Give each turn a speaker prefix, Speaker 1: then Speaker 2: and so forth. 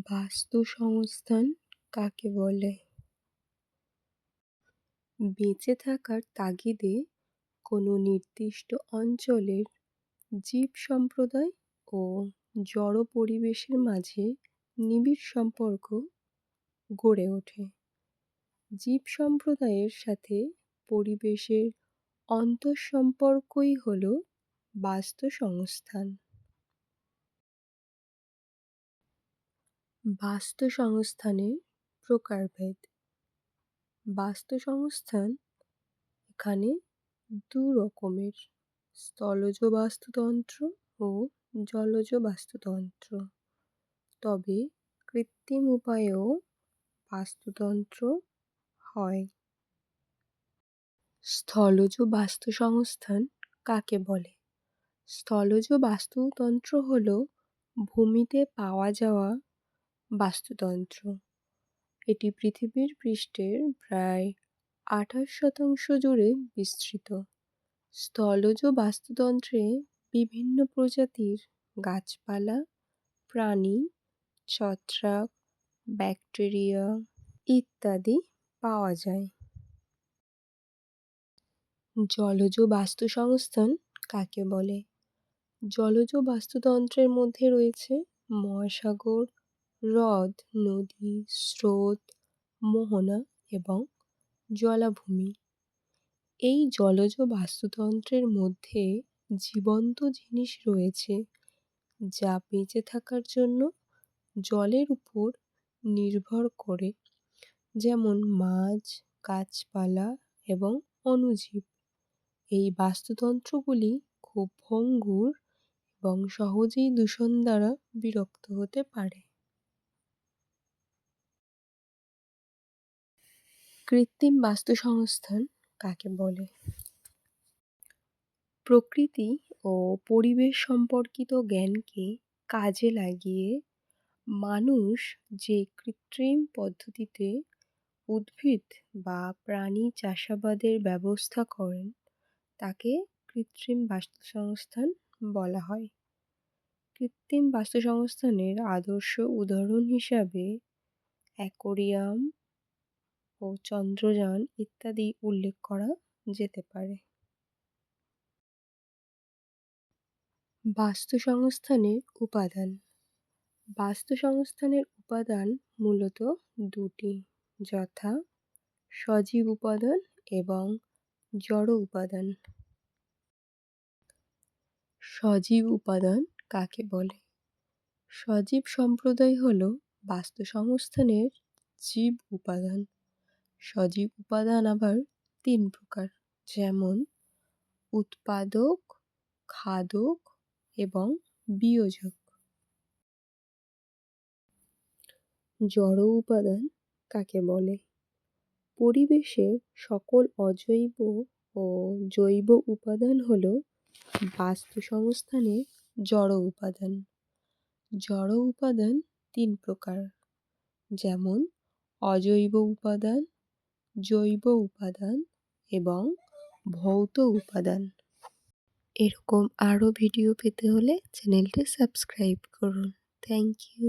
Speaker 1: বাস্তুসংস্থান কাকে বলে? বেঁচে থাকার তাগিদে কোনো নির্দিষ্ট অঞ্চলের জীব সম্প্রদায় ও জড় পরিবেশের মাঝে নিবিড় সম্পর্ক গড়ে ওঠে জীব সম্প্রদায়ের সাথে পরিবেশের অন্তঃসম্পর্কই হল বাস্তুসংস্থান বাস্তুসংস্থানের প্রকারভেদ। বাস্তুসংস্থান এখানে দু রকমের স্থলজ বাস্তুতন্ত্র ও জলজ বাস্তুতন্ত্র। তবে কৃত্রিম উপায়েও বাস্তুতন্ত্র হয়। স্থলজ বাস্তুসংস্থান কাকে বলে? স্থলজ বাস্তুতন্ত্র হল ভূমিতে পাওয়া যাওয়া বাস্তুতন্ত্র। এটি পৃথিবীর পৃষ্ঠের প্রায় আঠাশ শতাংশ জুড়ে বিস্তৃত। স্থলজ বাস্তুতন্ত্রে বিভিন্ন প্রজাতির গাছপালা, প্রাণী, ছত্রাক, ব্যাকটেরিয়া ইত্যাদি পাওয়া যায়। জলজ বাস্তুসংস্থান কাকে বলে? জলজ বাস্তুতন্ত্রের মধ্যে রয়েছে মহাসাগর হ্রদ, নদী, স্রোত, মোহনা এবং জলাভূমি। এই জলজ বাস্তুতন্ত্রের মধ্যে জীবন্ত জিনিস রয়েছে যা বেঁচে থাকার জন্য জলের উপর নির্ভর করে, যেমন মাছ, গাছপালা এবং অণুজীব। এই বাস্তুতন্ত্রগুলি খুব ভঙ্গুর এবং সহজেই দূষণ দ্বারা বিরক্ত হতে পারে। কৃত্রিম বাস্তুসংস্থান কাকে বলে? প্রকৃতি ও পরিবেশ সম্পর্কিত জ্ঞানকে কাজে লাগিয়ে মানুষ যে কৃত্রিম পদ্ধতিতে উদ্ভিদ বা প্রাণী চাষাবাদের ব্যবস্থা করেন, তাকে কৃত্রিম বাস্তুসংস্থান বলা হয়। কৃত্রিম বাস্তুসংস্থানের আদর্শ উদাহরণ হিসাবে অ্যাকোয়ারিয়াম ও চন্দ্রযান ইত্যাদি উল্লেখ করা যেতে পারে। বাস্তুসংস্থানের উপাদান। বাস্তুসংস্থানের উপাদান মূলত দুটি, যথা সজীব উপাদান এবং জড় উপাদান। সজীব উপাদান কাকে বলে? সজীব সম্প্রদায় হল বাস্তুসংস্থানের জীব উপাদান। সজীব উপাদান আবার তিন প্রকার। যেমন, উৎপাদক, খাদক এবং বিয়োজক। জড় উপাদান কাকে বলে? পরিবেশের সকল অজৈব ও জৈব উপাদান হল বাস্তুসংস্থানের জড় উপাদান। জড় উপাদান তিন প্রকার। যেমন, অজৈব উপাদান জৈব উপাদান এবং ভৌত উপাদান। এরকম আরও ভিডিও পেতে হলে চ্যানেলটি সাবস্ক্রাইব করুন। Thank you.